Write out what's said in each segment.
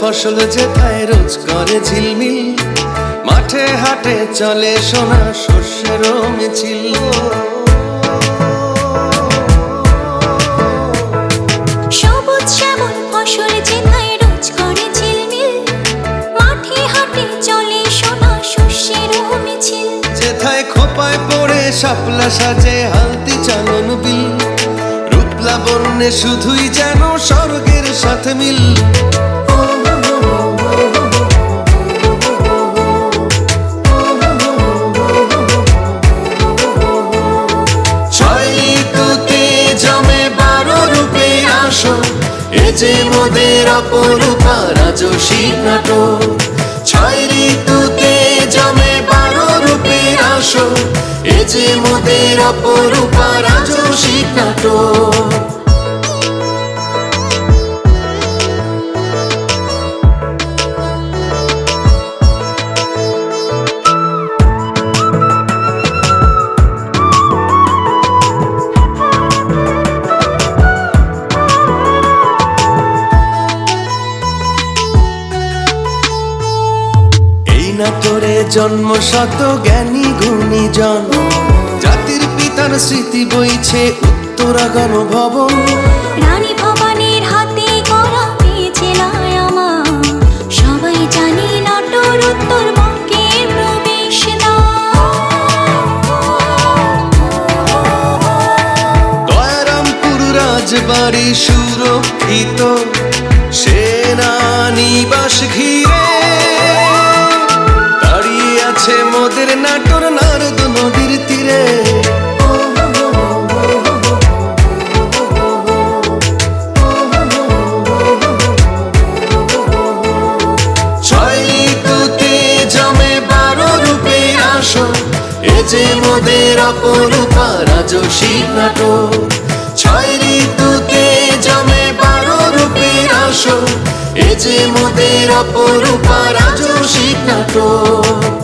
ফসল যেথায় রোজ করে ঝিলমিল? মাঠে হাটে চলে সোনা শস্যেরও মিছিল। যেথায় রোজ করে ঝিলমিল। মাঠে হাটে চলে সোনা শস্যের মিছিল। যেথায় খোপায় পড়ে শাপলা সাজে হালতি চালন বিল। রূপলা বর্ণে শুধুই যেন স্বর্গের সাথে মিল। এ যে মোদের অপরূপা রাজসী নাটক, ছয় ঋতুতে জমে বারো রূপের আসো এ যে মোদের অপরূপা রাজসী নাটক। নাটোরে জন্ম শত জ্ঞানী গুণীজন। জাতির পিতার স্মৃতি বইছে উত্তরাগণ ভবন রানী ভবানীর হাতে করা জেলায় আমার। সবাই জানি নাটোর উত্তরবঙ্গের রাজবাড়ি সুরক্ষিত সেনানিবাস ঘিরে যে মোদের অপরূপা রাজসী নাটক। ছয় ঋতুতে জমে বারো রূপের আসো এ যে মোদের অপরূপা রাজসী নাটক।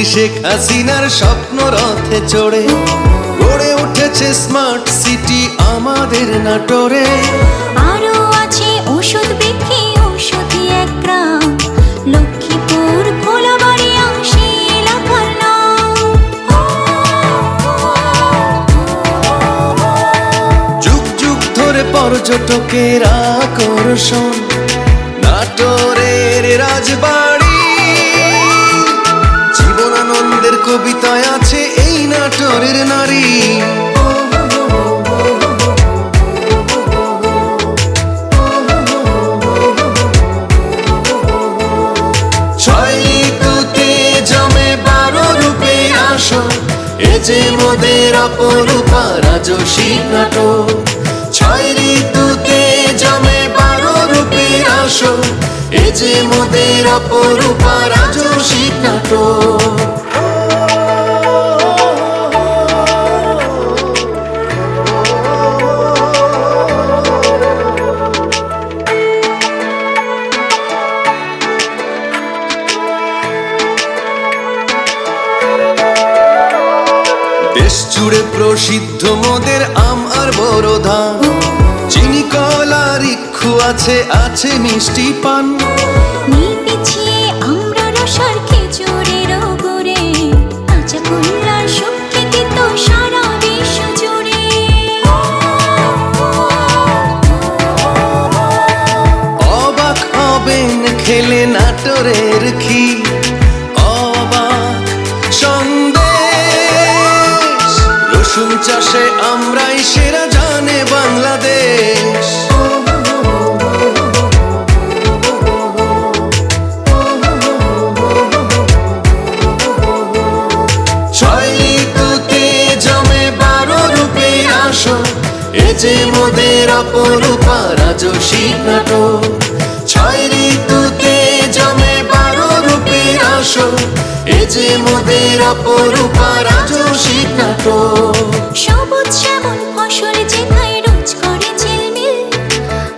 প্রধানমন্ত্রী শেখ হাসিনার স্বপ্ন রথে চড়ে গড়ে উঠেছে স্মার্ট সিটি আমাদের নাটোরে। আরও আছে ওষুধ বিক্রি ঔষধি এক গ্রাম। লক্ষ্মীপুর এলাকার নাম। যুগ যুগ ধরে পর্যটকের আকর্ষণ নাটোরের রাজবাড়ি আসো এ যে মোদের অপরূপা রাজসী নাটক। ছয় ঋতুতে জমে বারো রূপে আসো এ যে মোদের অপরূপা রাজসী নাটক। প্রসিদ্ধ মদের আম আর বড় ধান। চিনি কলা রিক্ষু আছে আছে মিষ্টি পান। নীল রসুন চাষে আমরাই সেরা জানে বাংলাদেশ। যে মোদের অপরূপা রাজসিক নাটক। ছয় ঋতুতে জমে বারো রূপের আসর যে মোদের অপরূপা রাজসিক নাটক। সবুজ শ্যামল ফসল যেথায় রোজ করে ঝিলমিল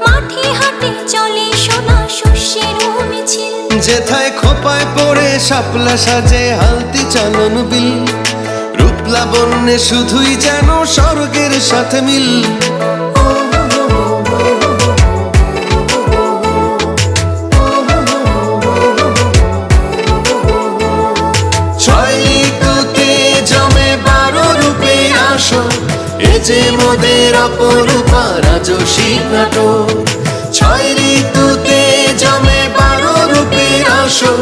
মাঠে হাটে চলে সোনা শস্যের মিছিল যেথায় খোপায় পড়ে শাপলা সাজে হালতি চালন বিল রূপলাবণ্যে শুধুই যেন স্বর্গের সাথে মিল। যে মোদের অপরূপা রাজসী নাটক ছয় ঋতুতে জমে বারো রূপের আসো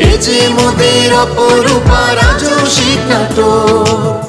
এ যে মোদের অপরূপা রাজসী নাটক